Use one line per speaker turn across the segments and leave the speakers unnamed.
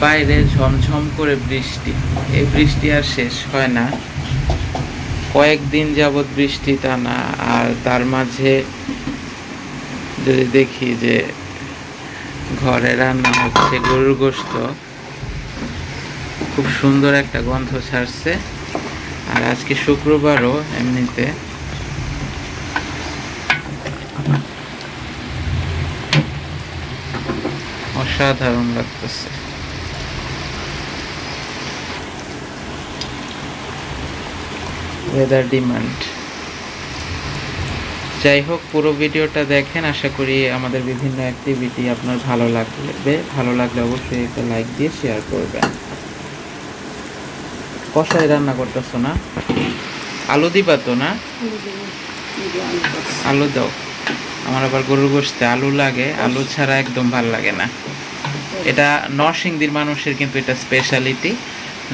বাইরে ঝমঝম করে বৃষ্টি। এই বৃষ্টি আর শেষ হয় না। কয়েকদিন যাবৎ বৃষ্টি টানা, আর তার মাঝে যদি দেখি যে ঘরে রান্না হচ্ছে, গরুর গোস্ত খুব সুন্দর একটা গন্ধ ছাড়ছে। আর আজকে শুক্রবারও এমনিতে। অসাধারণ লাগতেছে। ওয়েদার ডিমান্ড যাই হোক পুরো ভিডিওটা দেখেন। আশা করি আমাদের বিভিন্ন অ্যাক্টিভিটি আপনার ভালো লাগবে। ভালো লাগলে অবশ্যই একটা লাইক দিয়ে শেয়ার করবেন। কষাই রান্না করতেছো না? আলু দিবা তো না? আলু দাও। আমার আবার গরুর গোশতে আলু লাগে। আলু ছাড়া একদম ভালো লাগে না। এটা নরসিংদীর মানুষের কিন্তু এটা স্পেশালিটি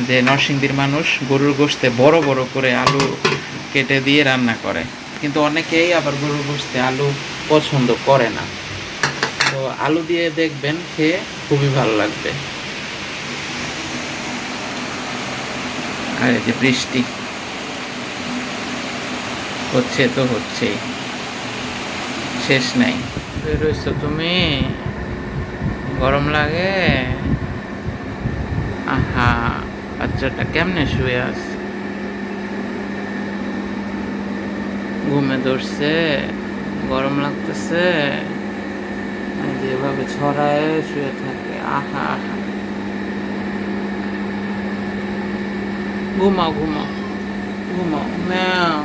যে নরসিংদীর মানুষ গরুর গোশতে বড় বড় করে আলু কেটে দিয়ে রান্না করে। কিন্তু অনেকেই আবার গরুর গোশতে আলু পছন্দ করে না। তো আলু দিয়ে দেখবেন খেয়ে খুবই ভালো লাগবে। আর এই যে বৃষ্টি। হচ্ছে তো হচ্ছেই। শেষ নাই। রয়েছো তুমি? গরম লাগে? বাচ্চাটা কেমনে শুয়ে আছে? ঘুমে ধরছে, গরম লাগতেছে। এই যে এভাবে ছড়ায় শুয়ে থাকে, আহা আহা। ঘুমাও ঘুমাও ঘুমাও। ম্যাও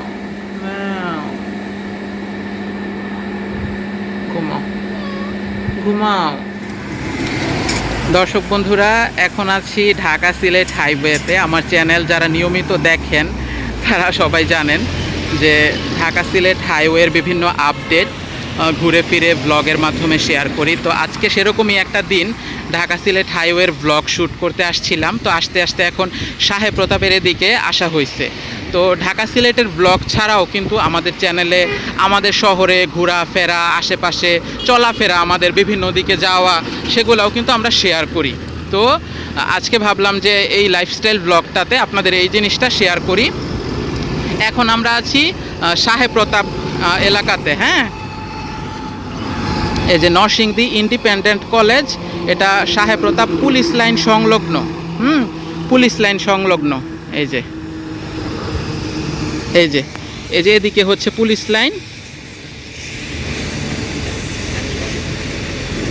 ম্যাও। ঘুমাও ঘুমাও। দর্শক বন্ধুরা, এখন আছি ঢাকা সিলেট হাইওয়েতে। আমার চ্যানেল যারা নিয়মিত দেখেন, তারা সবাই জানেন যে ঢাকা সিলেট হাইওয়ের বিভিন্ন আপডেট ঘুরে ফিরে ব্লগের মাধ্যমে শেয়ার করি। তো আজকে সেরকমই একটা দিন, ঢাকা সিলেট হাইওয়ের ব্লগ শ্যুট করতে আসছিলাম। তো আসতে আসতে এখন সাহেব প্রতাপের এদিকে আসা হয়েছে তো ঢাকা সিলেটের ব্লগ ছাড়াও কিন্তু আমাদের চ্যানেলে আমাদের শহরে ঘোরাফেরা, আশেপাশে চলাফেরা, আমাদের বিভিন্ন দিকে যাওয়া, সেগুলোও কিন্তু আমরা শেয়ার করি। তো আজকে ভাবলাম যে এই লাইফস্টাইল ব্লগটাতে আপনাদের এই জিনিসটা শেয়ার করি। এখন আমরা আছি সাহেব প্রতাপ এলাকাতে হ্যাঁ? এই যে নরসিংদী ইন্ডিপেন্ডেন্ট কলেজ, এটা সাহেব প্রতাপ পুলিশ লাইন সংলগ্ন, হুম? পুলিশ লাইন সংলগ্ন, এই যে। এই যে এই যে এদিকে হচ্ছে পুলিশ লাইন।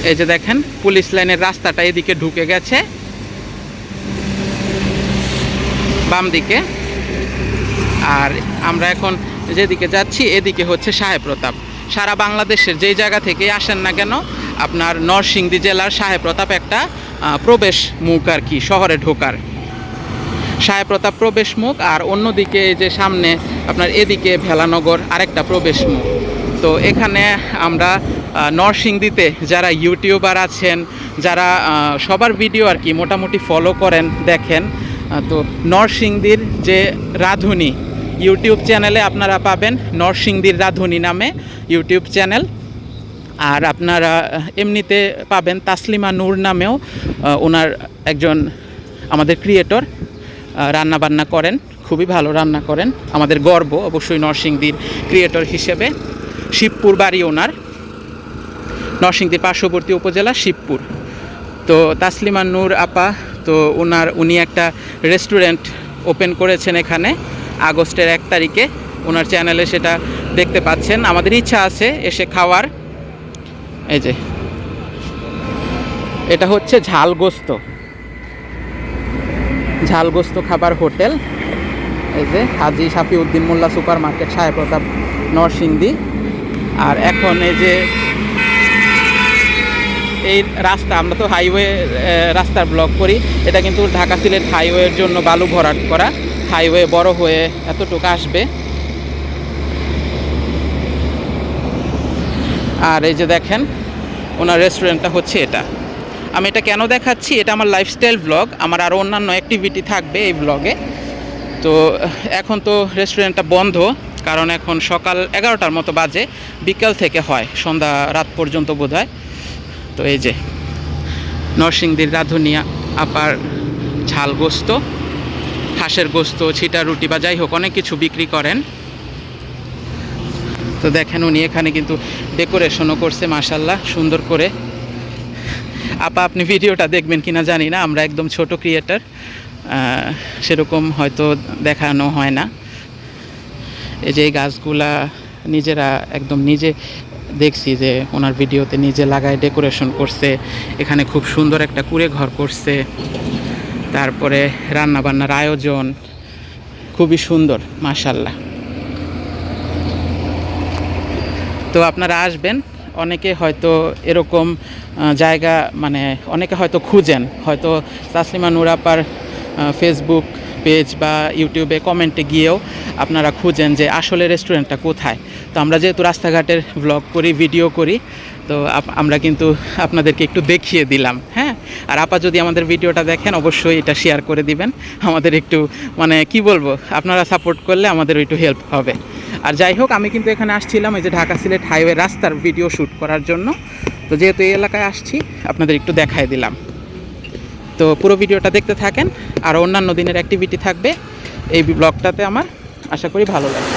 এই যে দেখেন, পুলিশ লাইনের রাস্তাটা এদিকে ঢুকে গেছে। বাম দিকে। আর আমরা এখন যেদিকে যাচ্ছি, এদিকে হচ্ছে সাহেব প্রতাপ। সারা বাংলাদেশের যেই জায়গা থেকে আসেন না কেন, আপনার নরসিংদী জেলার সাহেব প্রতাপ একটা প্রবেশ মুখ আর কি, শহরে ঢোকার। সাহেব প্রতাপ প্রবেশ মুখ, আর অন্যদিকে যে সামনে আপনার এদিকে ভেলানগর আরেকটা প্রবেশ মুখ। তো এখানে আমরা নরসিংদীতে যারা ইউটিউবার আছেন, যারা সবার ভিডিও আর কি মোটামুটি ফলো করেন, দেখেন তো নরসিংদীর যে রাধুনী, ইউটিউব চ্যানেলে আপনারা পাবেন নরসিংদীর রাধুনী নামে ইউটিউব চ্যানেল। আর আপনারা এমনিতে পাবেন তাসলিমা নূর নামেও ওনার একজন আমাদের ক্রিয়েটর রান্না বান্না করেন, খুবই ভালো রান্না করেন। আমাদের গর্ব অবশ্যই নরসিংদীর ক্রিয়েটর হিসেবে, শিবপুর বাড়ি ওনার। নরসিংদীর পার্শ্ববর্তী উপজেলা শিবপুর। তো তাসলিমা নূর আপা, তো ওনার, উনি একটা রেস্টুরেন্ট ওপেন করেছেন এখানে, আগস্টের এক তারিখে। ওনার চ্যানেলে সেটা দেখতে পাচ্ছেন। আমাদের ইচ্ছা আছে এসে খাওয়ার। এই যে, এটা হচ্ছে ঝালগোস্ত ঝালগোস্ত খাবার হোটেল। এই যে হাজি সাফি উদ্দিন মোল্লা সুপার মার্কেট সাহেব প্রতাপ নরসিংদী। আর এখন এই যে এই রাস্তা, আমরা তো হাইওয়ে রাস্তার ব্লক করি। এটা কিন্তু ঢাকা সিলেট হাইওয়ের জন্য বালু ভরাট করা। হাইওয়ে বড় হয়ে এতটুকু আসবে। আর এই যে দেখেন, ওনার রেস্টুরেন্টটা হচ্ছে এটা। আমি এটা কেন দেখাচ্ছি? এটা আমার লাইফস্টাইল ব্লগ আমার আরও অন্যান্য অ্যাক্টিভিটি থাকবে এই ব্লগে তো, এখন তো রেস্টুরেন্টটা বন্ধ, কারণ এখন সকাল এগারোটার মতো বাজে, বিকাল থেকে হয়, সন্ধ্যা রাত পর্যন্ত বোধ তো এই যে, নরসিংদীর রাধুনিয়া আপার ঝাল গোস্ত, হাঁসের গোস্ত, ছিটা রুটি বা যাই হোক, অনেক কিছু বিক্রি করেন। তো দেখেন উনি এখানে কিন্তু ডেকোরেশনও করছে মাসাল্লাহ সুন্দর করে। আপা, আপনি ভিডিওটা দেখবেন কিনা জানি না, আমরা একদম ছোট ক্রিয়েটার সেরকম হয়তো দেখানো হয় না। এই যে এই গাছগুলা নিজেরা একদম নিজে দেখছি যে ওনার ভিডিওতে নিজে লাগায় ডেকোরেশন করছে, এখানে খুব সুন্দর একটা কুড়ে ঘর করছে, তারপরে রান্না বান্নার আয়োজন, খুবই সুন্দর মাশাল্লাহ তো আপনারা আসবেন অনেকে হয়তো এরকম জায়গা মানে অনেকে হয়তো খুঁজেন। হয়তো তাসলিমা নুরাপার ফেসবুক পেজ বা ইউটিউবে কমেন্টে গিয়েও আপনারা খুঁজেন যে আসলে রেস্টুরেন্টটা কোথায়। তো আমরা যেহেতু রাস্তাঘাটের ব্লগ করি ভিডিও করি, তো আমরা কিন্তু আপনাদেরকে একটু দেখিয়ে দিলাম হ্যাঁ? আর আপা যদি আমাদের ভিডিওটা দেখেন, অবশ্যই এটা শেয়ার করে দিবেন। আমাদের একটু মানে কি বলব, আপনারা সাপোর্ট করলে আমাদের একটু হেল্প হবে। আর যাই হোক, আমি কিন্তু এখানে আসছিলাম এই যে ঢাকা সিলেট হাইওয়ে রাস্তার ভিডিও শ্যুট করার জন্য। তো যেহেতু এই এলাকায় আসছি, আপনাদের একটু দেখাই দিলাম। তো পুরো ভিডিওটা দেখতে থাকেন, আর অন্যান্য দিনের অ্যাক্টিভিটি থাকবে এই ব্লগটাতে আমার। আশা করি ভালো লাগবে।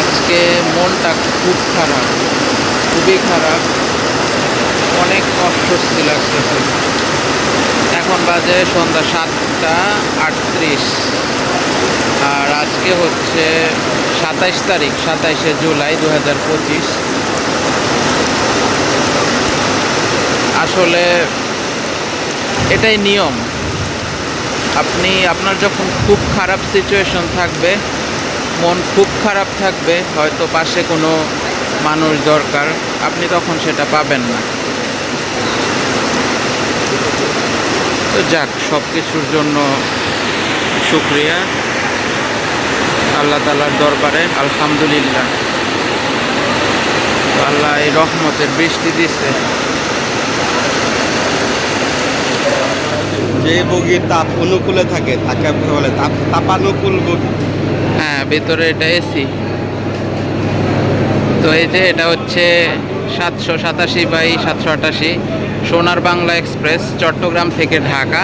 আজকে মনটা খুব খারাপ, খুবই খারাপ। অনেক অস্বস্তি লাগতেছে এখন বাজে সন্ধ্যা সাতটা আটত্রিশ। আর আজকে হচ্ছে সাতাইশ তারিখ, সাতাইশে জুলাই দু হাজার পঁচিশ। আসলে এটাই নিয়ম। আপনি, আপনার যখন খুব খারাপ সিচুয়েশন থাকবে, মন খুব খারাপ থাকবে, হয়তো পাশে কোনো মানুষ দরকার, আপনি তখন সেটা পাবেন না। তো যাক সব কিছুর জন্য শুক্রিয়া। আল্লাহ তালার দরবারে আলহামদুলিল্লাহ। আল্লাহ এই রহমতের বৃষ্টি দিছে।
যে বগির তাপ অনুকূলে থাকে তাকে আপনি বলে তাপ তাপানুকূল বগি।
হ্যাঁ ভেতরে এটা এসি তো এই যে এটা হচ্ছে সাতশো সাতাশি বাই সাতশো আটাশি। সোনার বাংলা এক্সপ্রেস, চট্টগ্রাম থেকে ঢাকা।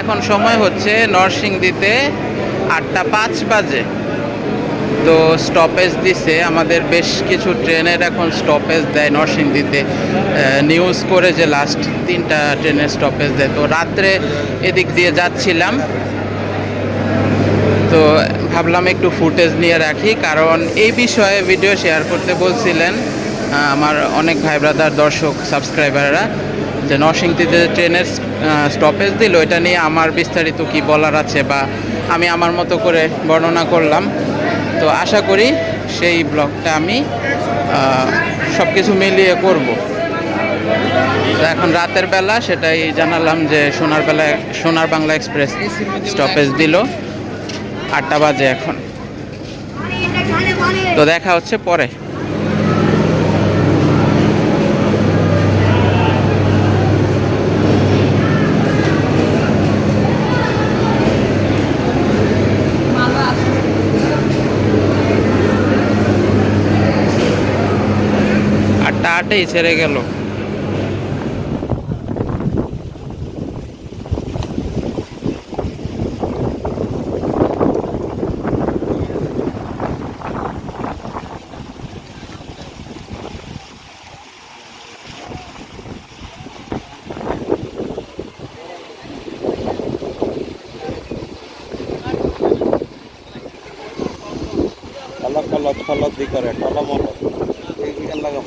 এখন সময় হচ্ছে নরসিংদীতে আটটা পাঁচ বাজে। তো স্টপেজ দিছে। আমাদের বেশ কিছু ট্রেনের এখন স্টপেজ দেয় নরসিংদীতে। নিউজ করে যে লাস্ট তিনটা ট্রেনের স্টপেজ দেয়। তো রাত্রে এদিক দিয়ে যাচ্ছিলাম। তো ভাবলাম একটু ফুটেজ নিয়ে রাখি, কারণ এই বিষয়ে ভিডিও শেয়ার করতে বলছিলেন আমার অনেক ভাই ব্রাদার দর্শক সাবস্ক্রাইবাররা যে নরসিংদীতে ট্রেনের স্টপেজ দিল, এটা নিয়ে আমার বিস্তারিত কি বলার আছে বা আমি আমার মতো করে বর্ণনা করলাম। তো আশা করি সেই ব্লগটা আমি সব কিছু মিলিয়ে করব। তো এখন রাতের বেলা সেটাই জানালাম যে সোনার বেলা সোনার বাংলা এক্সপ্রেস স্টপেজ দিল। আটটা বাজে এখন। তো দেখা হচ্ছে পরে। আটটা আটেই ছেড়ে গেল।
কলক কলক দি করে টলমল এইখান লাগাম